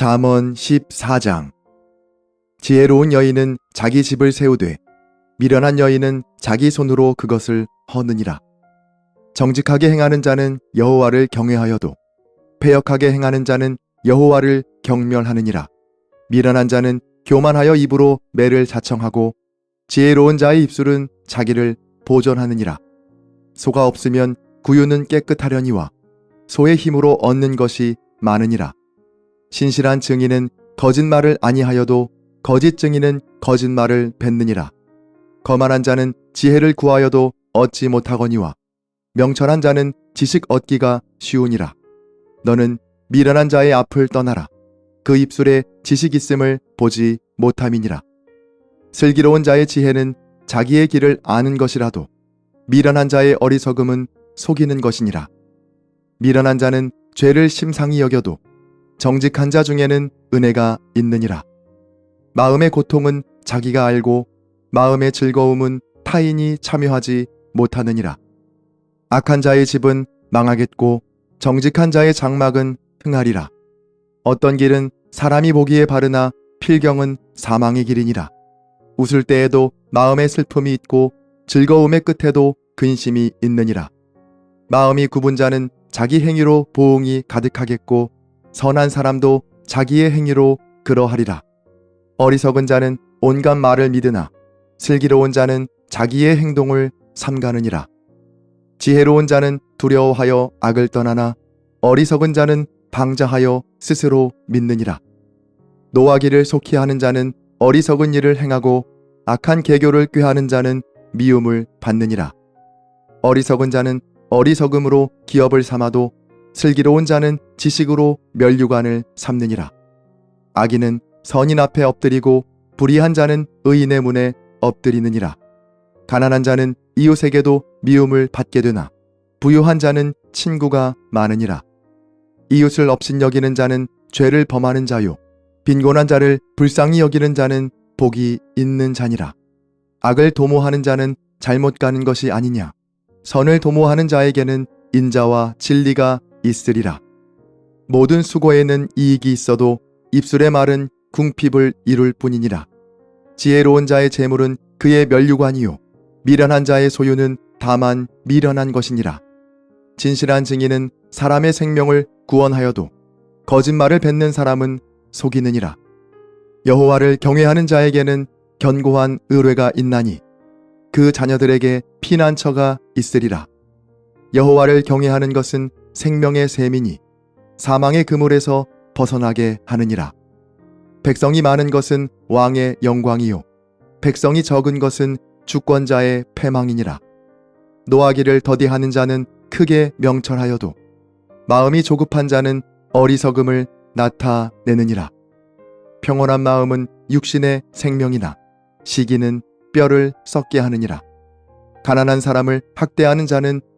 잠언 14장 지혜로운 여인은 자기 집을 세우되 미련한 여인은 자기 손으로 그것을 허느니라. 정직하게 행하는 자는 여호와를 경외하여도 패역하게 행하는 자는 여호와를 경멸하느니라. 미련한 자는 교만하여 입으로 매를 자청하고 지혜로운 자의 입술은 자기를 보존하느니라. 소가 없으면 구유는 깨끗하려니와 소의 힘으로 얻는 것이 많으니라. 신실한 증인은 거짓말을 아니하여도 거짓 증인은 거짓말을 뱉느니라. 거만한 자는 지혜를 구하여도 얻지 못하거니와 명철한 자는 지식 얻기가 쉬우니라. 너는 미련한 자의 앞을 떠나라. 그 입술에 지식 있음을 보지 못함이니라. 슬기로운 자의 지혜는 자기의 길을 아는 것이라도 미련한 자의 어리석음은 속이는 것이니라. 미련한 자는 죄를 심상히 여겨도 정직한 자 중에는 은혜가 있느니라. 마음의 고통은 자기가 알고 마음의 즐거움은 타인이 참여하지 못하느니라. 악한 자의 집은 망하겠고 정직한 자의 장막은 흥하리라. 어떤 길은 사람이 보기에 바르나 필경은 사망의 길이니라. 웃을 때에도 마음의 슬픔이 있고 즐거움의 끝에도 근심이 있느니라. 마음이 굽은 자는 자기 행위로 보응이 가득하겠고 선한 사람도 자기의 행위로 그러하리라. 어리석은 자는 온갖 말을 믿으나 슬기로운 자는 자기의 행동을 삼가느니라. 지혜로운 자는 두려워하여 악을 떠나나 어리석은 자는 방자하여 스스로 믿느니라. 노하기를 속히 하는 자는 어리석은 일을 행하고 악한 계교를 꾀하는 자는 미움을 받느니라. 어리석은 자는 어리석음으로 기업을 삼아도 슬기로운 자는 지식으로 멸류관을 삼느니라. 악인은 선인 앞에 엎드리고 불의한 자는 의인의 문에 엎드리느니라. 가난한 자는 이웃에게도 미움을 받게 되나 부유한 자는 친구가 많으니라. 이웃을 업신 여기는 자는 죄를 범하는 자요. 빈곤한 자를 불쌍히 여기는 자는 복이 있는 자니라. 악을 도모하는 자는 잘못 가는 것이 아니냐. 선을 도모하는 자에게는 인자와 진리가 있으리라. 모든 수고에는 이익이 있어도 입술의 말은 궁핍을 이룰 뿐이니라. 지혜로운 자의 재물은 그의 멸류관이요. 미련한 자의 소유는 다만 미련한 것이니라. 진실한 증인은 사람의 생명을 구원하여도 거짓말을 뱉는 사람은 속이느니라. 여호와를 경외하는 자에게는 견고한 의뢰가 있나니 그 자녀들에게 피난처가 있으리라. 여호와를 경외하는 것은 생명의 셈이니 사망의 그물에서 벗어나게 하느니라. 백성이 많은 것은 왕의 영광이요. 백성이 적은 것은 주권자의 패망이니라. 노하기를 더디하는 자는 크게 명철하여도 마음이 조급한 자는 어리석음을 나타내느니라. 평온한 마음은 육신의 생명이나 시기는 뼈를 썩게 하느니라. 가난한 사람을 학대하는 자는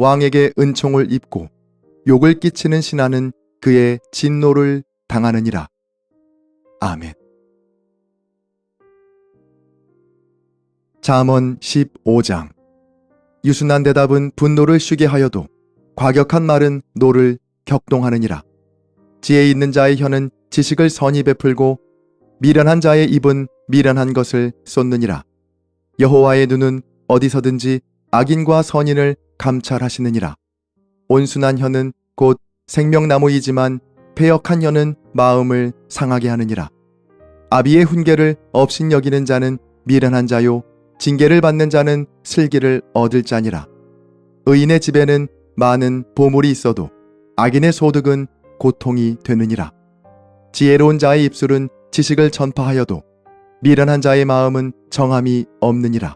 왕에게 은총을 입고 욕을 끼치는 신하는 그의 진노를 당하느니라. 아멘. 잠언 15장 유순한 대답은 분노를 쉬게 하여도 과격한 말은 노를 격동하느니라. 지혜 있는 자의 혀는 지식을 선히 베풀고 미련한 자의 입은 미련한 것을 쏟느니라. 여호와의 눈은 어디서든지 악인과 선인을 감찰하시느니라. 온순한 혀는 곧 생명나무이지만 패역한 혀는 마음을 상하게 하느니라. 아비의 훈계를 업신 여기는 자는 미련한 자요 징계를 받는 자는 슬기를 얻을 자니라. 의인의 집에는 많은 보물이 있어도 악인의 소득은 고통이 되느니라. 지혜로운 자의 입술은 지식을 전파하여도 미련한 자의 마음은 정함이 없느니라.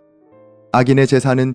악인의 제사는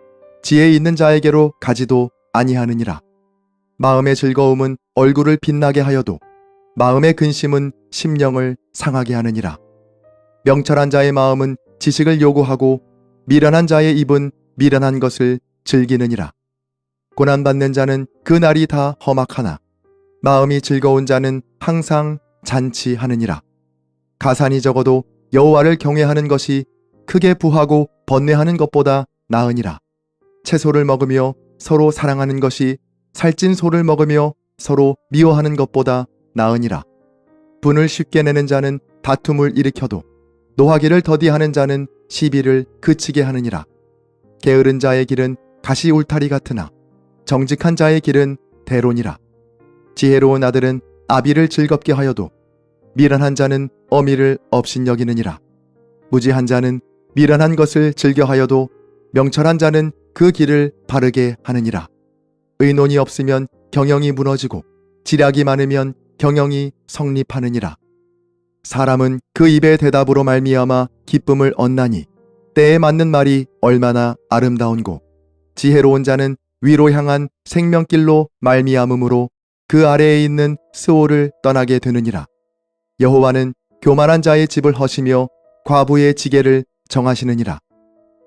지혜 있는 자에게로 가지도 아니하느니라. 마음의 즐거움은 얼굴을 빛나게 하여도 마음의 근심은 심령을 상하게 하느니라. 명철한 자의 마음은 지식을 요구하고 미련한 자의 입은 미련한 것을 즐기느니라. 고난받는 자는 그 날이 다 험악하나 마음이 즐거운 자는 항상 잔치하느니라. 가산이 적어도 여호와를 경외하는 것이 크게 부하고 번뇌하는 것보다 나으니라. 채소를 먹으며 서로 사랑하는 것이 살찐 소를 먹으며 서로 미워하는 것보다 나으니라. 분을 쉽게 내는 자는 다툼을 일으켜도 노하기를 더디하는 자는 시비를 그치게 하느니라. 게으른 자의 길은 가시 울타리 같으나 정직한 자의 길은 대론이라. 지혜로운 아들은 아비를 즐겁게 하여도 미련한 자는 어미를 업신여기느니라. 무지한 자는 미련한 것을 즐겨하여도 명철한 자는 그 길을 바르게 하느니라. 의논이 없으면 경영이 무너지고 지략이 많으면 경영이 성립하느니라. 사람은 그 입의 대답으로 말미암아 기쁨을 얻나니 때에 맞는 말이 얼마나 아름다운고 지혜로운 자는 위로 향한 생명길로 말미암음으로 그 아래에 있는 스오를 떠나게 되느니라. 여호와는 교만한 자의 집을 허시며 과부의 지게를 정하시느니라.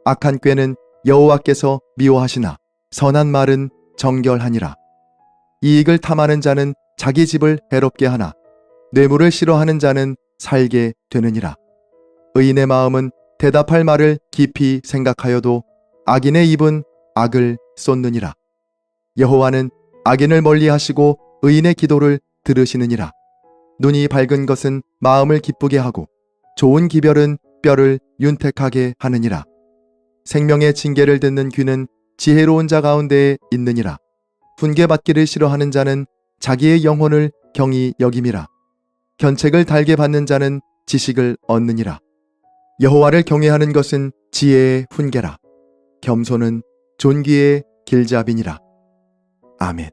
악한 꾀는 여호와께서 미워하시나 선한 말은 정결하니라. 이익을 탐하는 자는 자기 집을 해롭게 하나 뇌물을 싫어하는 자는 살게 되느니라. 의인의 마음은 대답할 말을 깊이 생각하여도 악인의 입은 악을 쏟느니라. 여호와는 악인을 멀리하시고 의인의 기도를 들으시느니라. 눈이 밝은 것은 마음을 기쁘게 하고 좋은 기별은 뼈를 윤택하게 하느니라. 생명의 징계를 듣는 귀는 지혜로운 자 가운데에 있느니라. 훈계받기를 싫어하는 자는 자기의 영혼을 경히 여김이라. 견책을 달게 받는 자는 지식을 얻느니라. 여호와를 경외하는 것은 지혜의 훈계라. 겸손은 존귀의 길잡이니라. 아멘.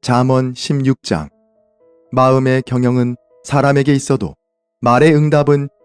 잠언 16장 마음의 경영은 사람에게 있어도 말의 응답은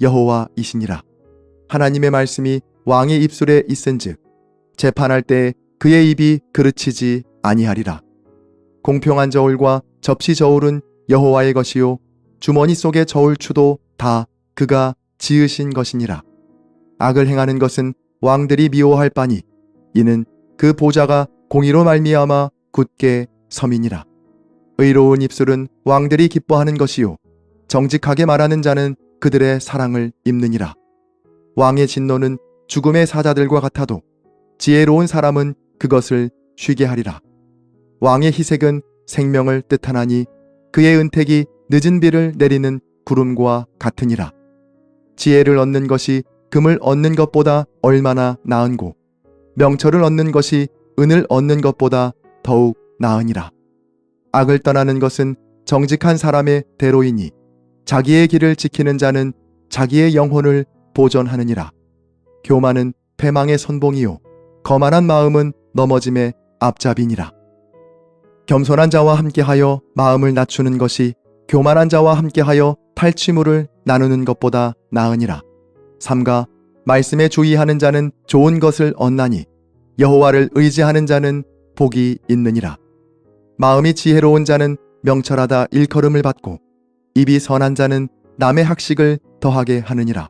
여호와이시니라. 하나님의 말씀이 왕의 입술에 있은즉 재판할 때 그의 입이 그르치지 아니하리라. 공평한 저울과 접시 저울은 여호와의 것이요 주머니 속의 저울추도 다 그가 지으신 것이니라. 악을 행하는 것은 왕들이 미워할 바니 이는 그 보좌가 공의로 말미암아 굳게 섬이니라. 의로운 입술은 왕들이 기뻐하는 것이요 정직하게 말하는 자는 그들의 사랑을 입느니라. 왕의 진노는 죽음의 사자들과 같아도 지혜로운 사람은 그것을 쉬게 하리라. 왕의 희색은 생명을 뜻하나니 그의 은택이 늦은 비를 내리는 구름과 같으니라. 지혜를 얻는 것이 금을 얻는 것보다 얼마나 나은고 명철을 얻는 것이 은을 얻는 것보다 더욱 나으니라. 악을 떠나는 것은 정직한 사람의 대로이니 자기의 길을 지키는 자는 자기의 영혼을 보존하느니라. 교만은 패망의 선봉이요 거만한 마음은 넘어짐의 앞잡이니라. 겸손한 자와 함께하여 마음을 낮추는 것이 교만한 자와 함께하여 탈취물을 나누는 것보다 나으니라. 삼가 말씀에 주의하는 자는 좋은 것을 얻나니 여호와를 의지하는 자는 복이 있느니라. 마음이 지혜로운 자는 명철하다 일컬음을 받고 입이 선한 자는 남의 학식을 더하게 하느니라.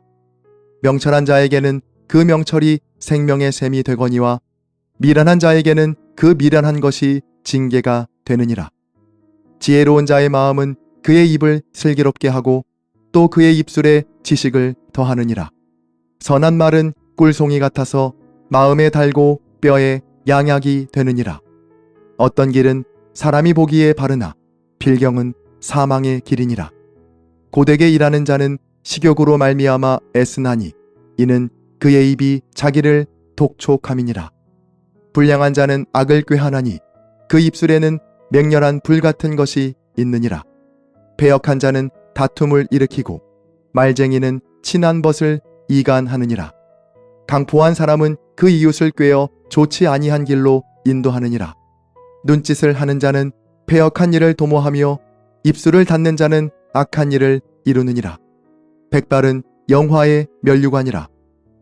명철한 자에게는 그 명철이 생명의 샘이 되거니와 미련한 자에게는 그 미련한 것이 징계가 되느니라. 지혜로운 자의 마음은 그의 입을 슬기롭게 하고 또 그의 입술에 지식을 더하느니라. 선한 말은 꿀송이 같아서 마음에 달고 뼈에 양약이 되느니라. 어떤 길은 사람이 보기에 바르나 필경은 사망의 길이니라. 고되게 일하는 자는 식욕으로 말미암아 애쓰나니 이는 그의 입이 자기를 독촉함이니라. 불량한 자는 악을 꾀하나니 그 입술에는 맹렬한 불 같은 것이 있느니라. 배역한 자는 다툼을 일으키고 말쟁이는 친한 벗을 이간하느니라. 강포한 사람은 그 이웃을 꾀어 좋지 아니한 길로 인도하느니라. 눈짓을 하는 자는 배역한 일을 도모하며 입술을 닫는 자는 악한 일을 이루느니라. 백발은 영화의 면류관이라.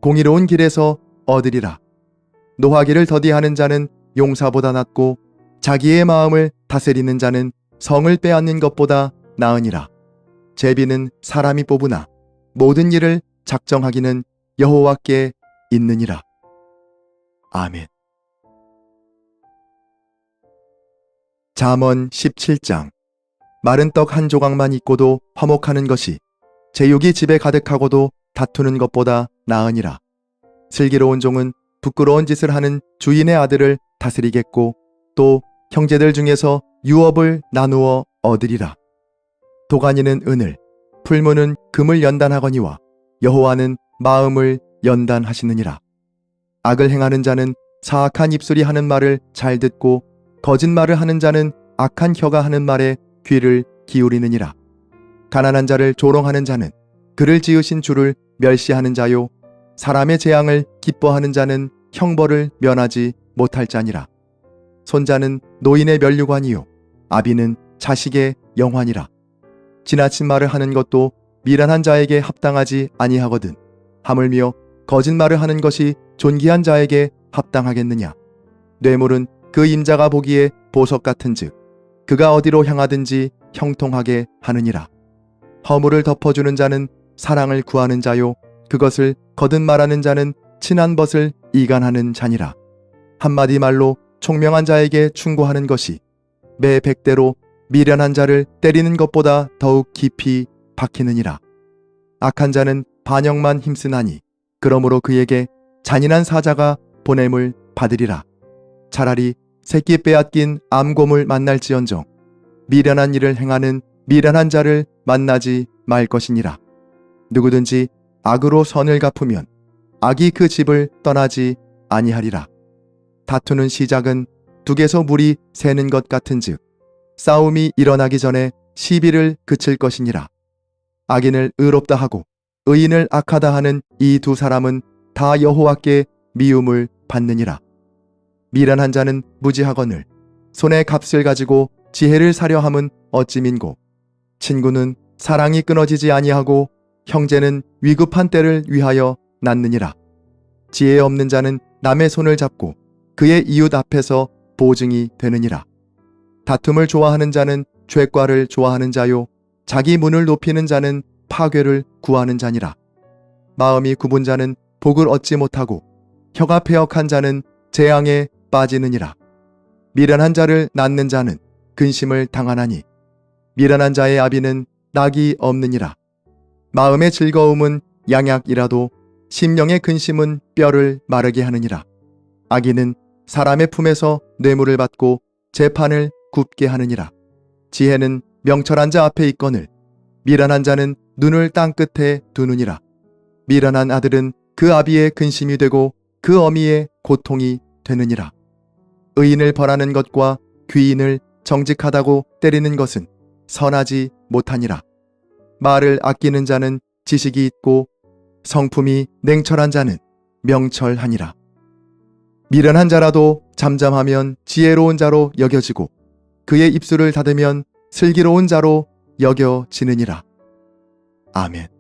공의로운 길에서 얻으리라. 노하기를 더디하는 자는 용사보다 낫고 자기의 마음을 다스리는 자는 성을 빼앗는 것보다 나으니라. 제비는 사람이 뽑으나 모든 일을 작정하기는 여호와께 있느니라. 아멘. 잠언 17장 마른 떡 한 조각만 있고도 화목하는 것이 제육이 집에 가득하고도 다투는 것보다 나으니라. 슬기로운 종은 부끄러운 짓을 하는 주인의 아들을 다스리겠고 또 형제들 중에서 유업을 나누어 얻으리라. 도가니는 은을, 풀무는 금을 연단하거니와 여호와는 마음을 연단하시느니라. 악을 행하는 자는 사악한 입술이 하는 말을 잘 듣고 거짓말을 하는 자는 악한 혀가 하는 말에 귀를 기울이느니라. 가난한 자를 조롱하는 자는 그를 지으신 주를 멸시하는 자요 사람의 재앙을 기뻐하는 자는 형벌을 면하지 못할 자니라. 손자는 노인의 면류관이요 아비는 자식의 영환이라. 지나친 말을 하는 것도 미련한 자에게 합당하지 아니하거든. 하물며 거짓말을 하는 것이 존귀한 자에게 합당하겠느냐. 뇌물은 그 임자가 보기에 보석 같은즉 그가 어디로 향하든지 형통하게 하느니라. 허물을 덮어주는 자는 사랑을 구하는 자요 그것을 거듭 말하는 자는 친한 벗을 이간하는 자니라. 한마디 말로 총명한 자에게 충고하는 것이 매 백대로 미련한 자를 때리는 것보다 더욱 깊이 박히느니라. 악한 자는 반역만 힘쓰나니 그러므로 그에게 잔인한 사자가 보냄을 받으리라. 차라리 새끼 빼앗긴 암곰을 만날지언정 미련한 일을 행하는 미련한 자를 만나지 말 것이니라. 누구든지 악으로 선을 갚으면 악이 그 집을 떠나지 아니하리라. 다투는 시작은 둑에서 물이 새는 것 같은즉 싸움이 일어나기 전에 시비를 그칠 것이니라. 악인을 의롭다 하고 의인을 악하다 하는 이 두 사람은 다 여호와께 미움을 받느니라. 미련한 자는 무지하거늘 손에 값을 가지고 지혜를 사려 함은 어찌 민고 친구는 사랑이 끊어지지 아니하고 형제는 위급한 때를 위하여 낳느니라. 지혜 없는 자는 남의 손을 잡고 그의 이웃 앞에서 보증이 되느니라. 다툼을 좋아하는 자는 죄과를 좋아하는 자요 자기 문을 높이는 자는 파괴를 구하는 자니라. 마음이 굽은 자는 복을 얻지 못하고 혀가 폐역한 자는 재앙에 빠지느니라. 미련한 자를 낳는 자는 근심을 당하나니 미련한 자의 아비는 낙이 없느니라. 마음의 즐거움은 양약이라도 심령의 근심은 뼈를 마르게 하느니라. 악인은 사람의 품에서 뇌물을 받고 재판을 굽게 하느니라. 지혜는 명철한 자 앞에 있거늘 미련한 자는 눈을 땅 끝에 두느니라. 미련한 아들은 그 아비의 근심이 되고 그 어미의 고통이 되느니라. 의인을 벌하는 것과 귀인을 정직하다고 때리는 것은 선하지 못하니라. 말을 아끼는 자는 지식이 있고 성품이 냉철한 자는 명철하니라. 미련한 자라도 잠잠하면 지혜로운 자로 여겨지고 그의 입술을 닫으면 슬기로운 자로 여겨지느니라. 아멘.